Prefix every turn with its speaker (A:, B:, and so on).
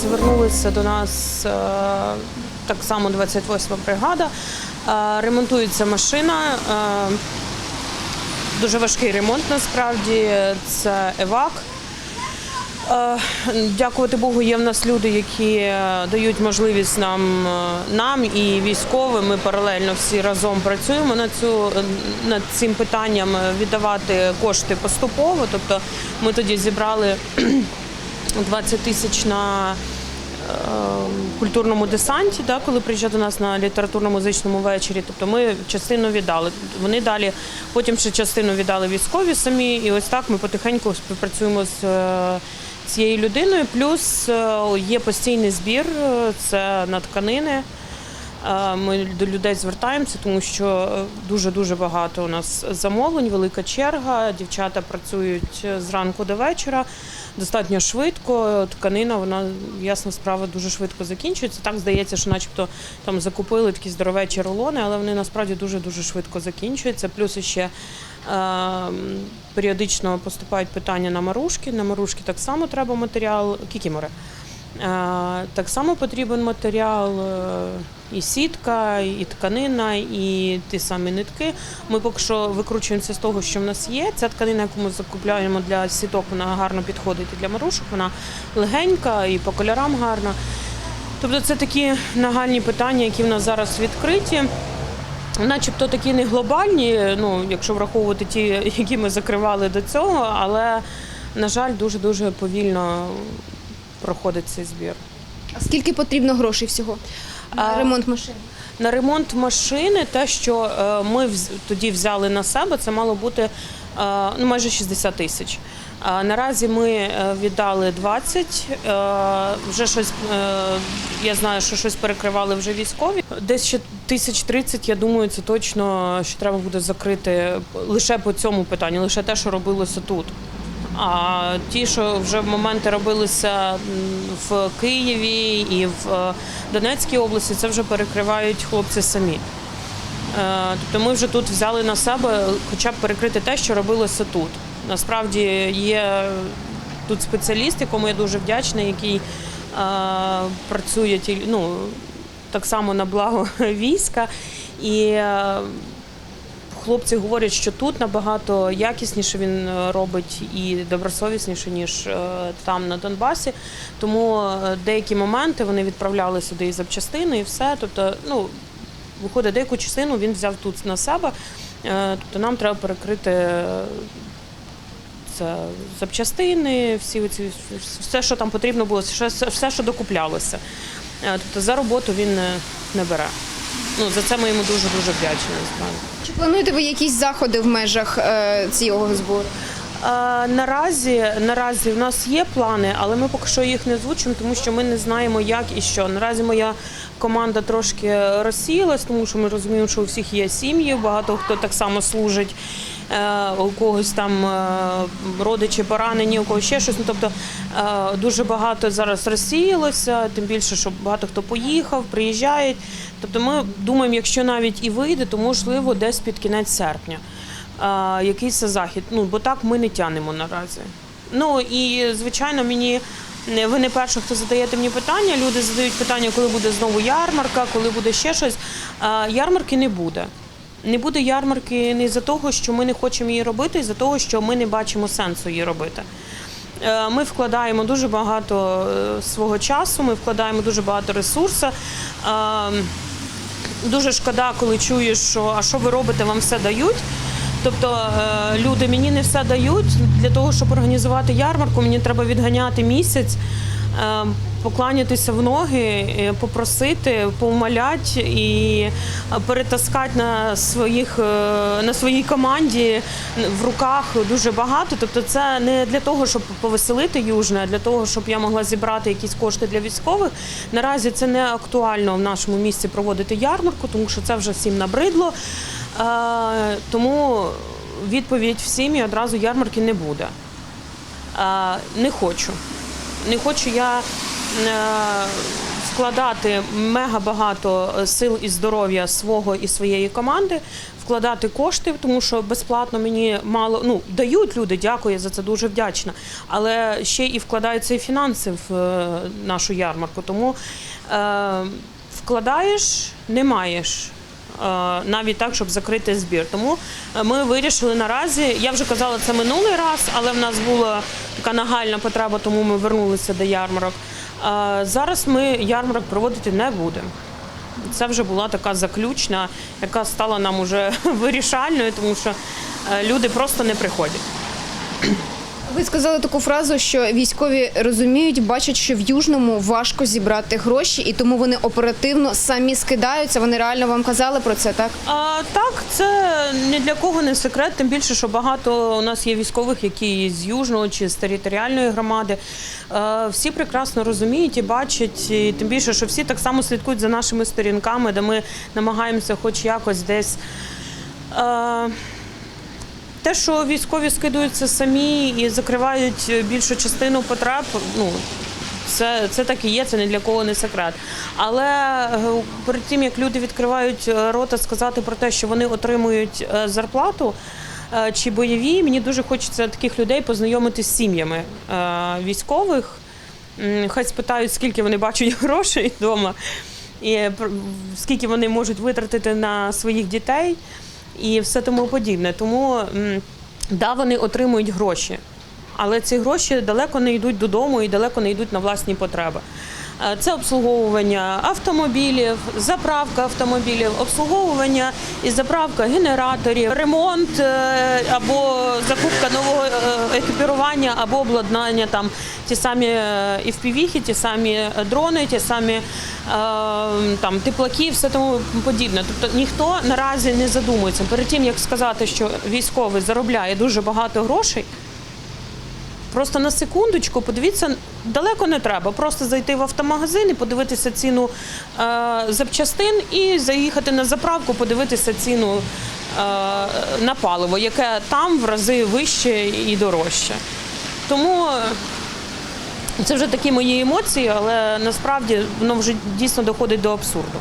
A: звернулися до нас е, так само 28-ма бригада. Е, Ремонтується машина. е, Дуже важкий ремонт насправді. Це евак. Дякувати Богу, є в нас люди, які дають можливість нам, нам і військовим. Ми паралельно всі разом працюємо над цю над цим питанням віддавати кошти поступово. Тобто ми тоді зібрали 20 тисяч на культурному десанті, да, коли приїжджав до нас на літературно-музичному вечорі. Тобто ми частину віддали. Вони далі потім ще частину віддали військові самі. І ось так ми потихеньку співпрацюємо з е, цією людиною. Плюс е, є постійний збір, е, це на тканини. Е, Ми до людей звертаємося, тому що дуже дуже багато у нас замовлень, велика черга. Дівчата працюють зранку до вечора, достатньо швидко. Тканина, вона ясна справа, дуже швидко закінчується. Так здається, що, начебто, там закупили такі здоровечі рулони, але вони насправді дуже дуже швидко закінчуються. Плюс ще е, періодично поступають питання на марушки. На марушки так само треба матеріал. Кікімори. Е, Так само потрібен матеріал, е, і сітка, і тканина, і ті самі нитки. Ми поки що викручуємося з того, що в нас є. Ця тканина, яку ми закупляємо для сіток, вона гарно підходить і для марушок, вона легенька і по кольорам гарна. Тобто це такі нагальні питання, які в нас зараз відкриті. Начебто такі не глобальні, ну якщо враховувати ті, які ми закривали до цього, але на жаль, дуже дуже повільно проходить цей збір.
B: А скільки потрібно грошей всього на
A: А,
B: ремонт машини?
A: На ремонт машини, те, що е, ми вз- тоді взяли на себе, це мало бути е, ну, майже 60 тисяч. А Наразі ми е, віддали 20, е, вже щось, я знаю, що щось перекривали вже військові. Десь ще тисяч 30, я думаю, це точно, що треба буде закрити лише по цьому питанню, лише те, що робилося тут. А ті, що вже в моменти робилися в Києві і в е, Донецькій області, це вже перекривають хлопці самі. Е, Тобто ми вже тут взяли на себе хоча б перекрити те, що робилося тут. Насправді є тут спеціаліст, якому я дуже вдячна, який е, працює ну, так само на благо війська. І хлопці говорять, що тут набагато якісніше він е, робить і добросовісніше, ніж е, там на Донбасі. Тому е, деякі моменти вони відправляли сюди і запчастини, і все. Тобто, ну, виходить, деяку частину він взяв тут на себе. Тобто нам треба перекрити це запчастини, всі ці, все, що там потрібно було, все, що докуплялося. Тобто за роботу він не, бере. Ну, за це ми йому дуже-дуже вдячні, насправді.
B: Чи плануєте ви якісь заходи в межах е, цього збору?
A: Е, Наразі, наразі в нас є плани, але ми поки що їх не звучимо, тому що ми не знаємо, як і що. Наразі моя команда трошки розсіялась, тому що ми розуміємо, що у всіх є сім'ї, багато хто так само служить. Е, У когось там е, родичі поранені, у когось ще щось. Ну, тобто е, дуже багато зараз розсіялося, тим більше, що багато хто поїхав, приїжджають. Тобто ми думаємо, якщо навіть і вийде, то можливо десь під кінець серпня якийсь захід. Ну, бо так ми не тянемо наразі. Ну і звичайно, мені ви не перші, хто задаєте мені питання. Люди задають питання, коли буде знову ярмарка, коли буде ще щось. Ярмарки не буде. Не буде ярмарки не за того, що ми не хочемо її робити, і за того, що ми не бачимо сенсу її робити. Е, Ми вкладаємо дуже багато е, свого часу, ми вкладаємо дуже багато ресурсу. Е, Дуже шкода, коли чуєш, що а що ви робите, вам все дають. Тобто люди мені не все дають. Для того, щоб організувати ярмарку, мені треба відганяти місяць, покланятися в ноги, е, попросити, повмаляти і перетаскати на своїх е, на своїй команді в руках дуже багато. Тобто, це не для того, щоб повеселити Южне, а для того, щоб я могла зібрати якісь кошти для військових. Наразі це не актуально в нашому місті проводити ярмарку, тому що це вже всім набридло. Е, Тому відповідь всім і одразу ярмарки не буде. Не хочу. Не хочу я е, вкладати мега багато е, сил і здоров'я свого і своєї команди, вкладати кошти, тому що безплатно мені мало ну дають люди, дякую за це дуже вдячна. Але ще і вкладаються і фінанси в е, нашу ярмарку. Тому е, вкладаєш, не маєш. Е, Навіть так, щоб закрити збір. Тому е, ми вирішили наразі. Я вже казала це минулий раз, але в нас була така нагальна потреба, тому ми вернулися до ярмарок. Е, Зараз ми ярмарок проводити не будемо. Це вже була така заключна, яка стала нам уже вирішальною, тому що люди просто не приходять.
B: Ви сказали таку фразу, що військові розуміють, бачать, що в Южному важко зібрати гроші, і тому вони оперативно самі скидаються. Вони реально вам казали про це, так?
A: А, так, це ні для кого не секрет, тим більше, що багато у нас є військових, які з Южного чи з територіальної громади. Е, всі прекрасно розуміють і бачать, і тим більше, що всі так само слідкують за нашими сторінками, де ми намагаємося хоч якось десь. Те, що військові скидуються самі і закривають більшу частину потреб, ну це, це так і є, це ні для кого не секрет. Але е, перед тим як люди відкривають е, рота сказати про те, що вони отримують е, зарплату чи бойові, мені дуже хочеться таких людей познайомити з сім'ями військових. Хай спитають, скільки вони бачать грошей вдома, і скільки вони можуть витратити на своїх дітей і все тому подібне. Тому да, вони отримують гроші, але ці гроші далеко не йдуть додому і далеко не йдуть на власні потреби. Е, Це обслуговування автомобілів, заправка автомобілів, обслуговування і заправка генераторів, ремонт е, або закупка нового е, екіпірування або обладнання, там ті самі е, FPV, ті самі дрони, ті самі там теплаки, все тому подібне. Тобто ніхто наразі не задумується перед тим, як сказати, що військовий заробляє дуже багато грошей. Просто на секундочку, подивіться, далеко не треба. Просто зайти в автомагазин і подивитися ціну е, запчастин і заїхати на заправку, подивитися ціну е, на паливо, яке там в рази вище і дорожче. Тому е, це вже такі мої емоції, але насправді воно вже дійсно доходить до абсурду.